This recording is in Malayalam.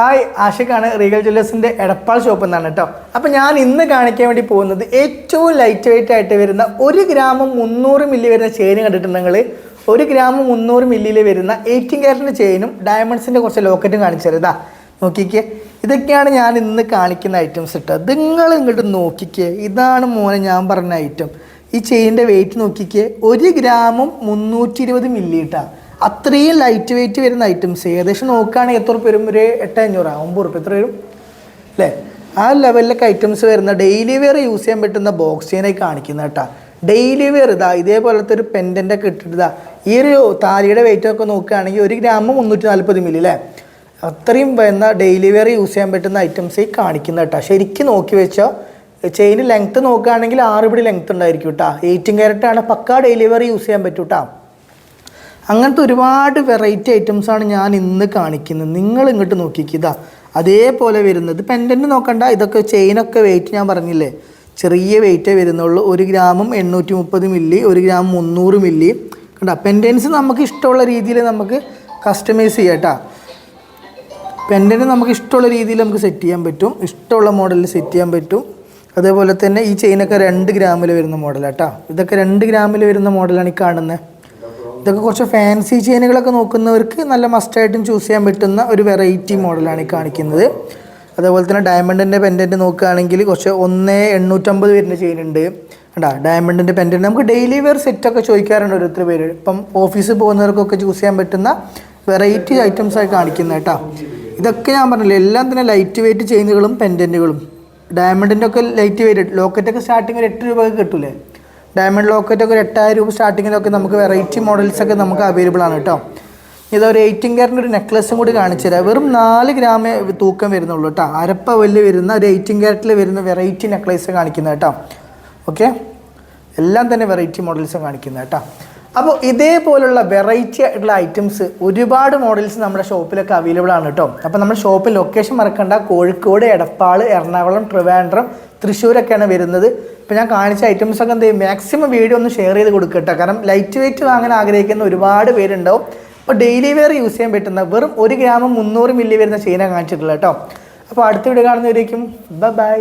ഹായ് ആഷിഖാണ് റീഗൽ ജ്വല്ലേഴ്സിന്റെ എടപ്പാൾ ഷോപ്പ് എന്നാണ് കേട്ടോ അപ്പോൾ ഞാൻ ഇന്ന് കാണിക്കാൻ വേണ്ടി പോകുന്നത് ഏറ്റവും ലൈറ്റ് വെയിറ്റ് ആയിട്ട് വരുന്ന ഒരു ഗ്രാമം മുന്നൂറ് മില്ലി വരുന്ന ചെയിൻ കണ്ടിട്ടുണ്ടെങ്കിൽ ഒരു ഗ്രാമം മുന്നൂറ് മില്ലിയിൽ വരുന്ന എയ്റ്റീൻ ക്യാരറ്റിന്റെ ചെയിനും ഡയമണ്ട്സിന്റെ കുറച്ച് ലോക്കറ്റും കാണിച്ചു തരുതാ നോക്കിക്കേ. ഇതൊക്കെയാണ് ഞാൻ ഇന്ന് കാണിക്കുന്ന ഐറ്റംസ് ഇട്ടോ നിങ്ങൾ ഇങ്ങോട്ട് നോക്കിക്കേ. ഇതാണ് മോനെ ഞാൻ പറഞ്ഞ ഐറ്റം ഈ ചെയിന്റെ വെയിറ്റ് നോക്കിക്കേ. ഒരു ഗ്രാമും മുന്നൂറ്റി ഇരുപത് മില്ലി അത്രയും ലൈറ്റ് വെയിറ്റ് വരുന്ന ഐറ്റംസ് ഏകദേശം നോക്കുകയാണെങ്കിൽ എത്ര ഉറുപ്പ് വരും? ഒരു എട്ട് അഞ്ഞൂറ് ഒമ്പത് ഉറുപ്പ് എത്ര വരും? അല്ലേ? ആ ലെവലിലൊക്കെ ഐറ്റംസ് വരുന്ന ഡെയിലി വെയർ യൂസ് ചെയ്യാൻ പറ്റുന്ന ബോക്സ് ചെയിനായി കാണിക്കുന്ന കേട്ടാ. ഡെയിലി വെയർ ഇതാ ഇതേപോലത്തെ ഒരു പെൻഡന്റ് ഒക്കെ ഇട്ടിട്ട് ഈ ഒരു താലിയുടെ വെയിറ്റ് ഒക്കെ നോക്കുകയാണെങ്കിൽ ഒരു ഗ്രാം മുന്നൂറ്റി നാൽപ്പത് മില്ലി അല്ലേ? അത്രയും വരുന്ന ഡെയിലി വെയർ യൂസ് ചെയ്യാൻ പറ്റുന്ന ഐറ്റംസ് ഈ കാണിക്കുന്ന കേട്ടോ. ശരിക്കും നോക്കി വെച്ചോ ചെയിൻ ലെങ്ത്ത് നോക്കുകയാണെങ്കിൽ ആറ് പിടി ലെങ്ത്ത് ഉണ്ടായിരിക്കും കേട്ടോ. എയ്റ്റീൻ ക്യാരറ്റ് ആണ് പക്കാ ഡെയിലി വെയർ യൂസ് ചെയ്യാൻ പറ്റും കേട്ടോ. അങ്ങനത്തെ ഒരുപാട് വെറൈറ്റി ഐറ്റംസാണ് ഞാൻ ഇന്ന് കാണിക്കുന്നത്. നിങ്ങൾ ഇങ്ങോട്ട് നോക്കിക്കുക ഇതാ അതേപോലെ വരുന്നത് പെൻഡന്റ് നോക്കണ്ട. ഇതൊക്കെ ചെയിനൊക്കെ വെയിറ്റ് ഞാൻ പറഞ്ഞില്ലേ? ചെറിയ വെയിറ്റേ വരുന്നുള്ളൂ. ഒരു ഗ്രാമും എണ്ണൂറ്റി മുപ്പത് മില്ലി ഒരു ഗ്രാം മുന്നൂറ് മില്ലി കണ്ട പെൻഡൻസ് നമുക്ക് ഇഷ്ടമുള്ള രീതിയിൽ നമുക്ക് കസ്റ്റമൈസ് ചെയ്യാം കേട്ടോ. പെൻഡന്റ് നമുക്ക് ഇഷ്ടമുള്ള രീതിയിൽ നമുക്ക് സെറ്റ് ചെയ്യാൻ പറ്റും. ഇഷ്ടമുള്ള മോഡലിൽ സെറ്റ് ചെയ്യാൻ പറ്റും. അതേപോലെ തന്നെ ഈ ചെയിനൊക്കെ രണ്ട് ഗ്രാമിൽ വരുന്ന മോഡലാണ് കേട്ടോ. ഇതൊക്കെ രണ്ട് ഗ്രാമിൽ വരുന്ന മോഡലാണ് ഈ കാണുന്നത് ഇതൊക്കെ കുറച്ച് ഫാൻസി ചെയിനുകളൊക്കെ നോക്കുന്നവർക്ക് നല്ല മസ്റ്റായിട്ടും ചൂസ് ചെയ്യാൻ പറ്റുന്ന ഒരു വെറൈറ്റി മോഡലാണ് ഈ കാണിക്കുന്നത്. അതേപോലെ തന്നെ ഡയമണ്ടിന്റെ പെൻഡന്റ് നോക്കുകയാണെങ്കിൽ കുറച്ച് ഒന്ന് എണ്ണൂറ്റമ്പത് വരുന്ന ചെയിൻ ഉണ്ട്. കണ്ടാ ഡയമണ്ടിന്റെ പെൻഡന്റ് നമുക്ക് ഡെയിലി വെയർ സെറ്റൊക്കെ ചോദിക്കാറുണ്ട് ഓരോരുത്തർ പേര്. ഇപ്പം ഓഫീസിൽ പോകുന്നവർക്കൊക്കെ ചൂസ് ചെയ്യാൻ പറ്റുന്ന വെറൈറ്റി ഐറ്റംസ് ആയി കാണിക്കുന്നത് കേട്ടോ. ഇതൊക്കെ ഞാൻ പറഞ്ഞില്ല എല്ലാം തന്നെ ലൈറ്റ് വെയിറ്റ് ചെയിനുകളും പെൻഡന്റുകളും ഡയമണ്ടിന്റെ ഒക്കെ ലൈറ്റ് വെയിറ്റ് ലോക്കറ്റൊക്കെ സ്റ്റാർട്ടിങ് ഒരു എട്ട് രൂപയൊക്കെ കിട്ടൂലേ? ഡയമണ്ട് ലോക്കറ്റ് ഒക്കെ ഒരു എട്ടായിരം രൂപ സ്റ്റാർട്ടിങ്ങിലൊക്കെ നമുക്ക് വെറൈറ്റി മോഡൽസ് ഒക്കെ നമുക്ക് അവൈലബിൾ ആണ് കേട്ടോ. ഇതൊരു എയ്റ്റീൻ ക്യാരറ്റിന്റെ ഒരു നെക്ലസും കൂടി കാണിച്ചു തരാം. വെറും നാല് ഗ്രാമേ തൂക്കം വരുന്നുള്ളൂ കേട്ടോ. അരപ്പ വലിയ വരുന്ന ഒരു എയ്റ്റീൻ ക്യാരറ്റിൽ വരുന്ന വെറൈറ്റി നെക്ലസ് കാണിക്കുന്നത് കേട്ടോ. ഓക്കെ എല്ലാം തന്നെ വെറൈറ്റി മോഡൽസ് കാണിക്കുന്നത് കേട്ടോ. അപ്പോൾ ഇതേപോലുള്ള വെറൈറ്റി ആയിട്ടുള്ള ഐറ്റംസ് ഒരുപാട് മോഡൽസ് നമ്മുടെ ഷോപ്പിലൊക്കെ അവൈലബിൾ ആണ് കേട്ടോ. അപ്പോൾ നമ്മുടെ ഷോപ്പിൽ ലൊക്കേഷൻ മറക്കണ്ട. കോഴിക്കോട് എടപ്പാൾ എറണാകുളം ട്രിവാൻഡ്രം തൃശ്ശൂരൊക്കെയാണ് വരുന്നത്. ഇപ്പോൾ ഞാൻ കാണിച്ച ഐറ്റംസ് ഒക്കെ എന്ത് ചെയ്യും? മാക്സിമം വീഡിയോ ഒന്ന് ഷെയർ ചെയ്ത് കൊടുക്കട്ടെ. കാരണം ലൈറ്റ് വെയിറ്റ് വാങ്ങാൻ ആഗ്രഹിക്കുന്ന ഒരുപാട് പേരുണ്ടാവും. അപ്പോൾ ഡെയിലി വെയർ യൂസ് ചെയ്യാൻ പറ്റുന്ന വെറും ഒരു ഗ്രാമം മുന്നൂറ് മില്ലി വരുന്ന ചെയിനാണ് കാണിച്ചിട്ടുള്ളത് കേട്ടോ. അപ്പോൾ അടുത്ത വീഡിയോ കാണുന്നവരേക്കും. Bye bye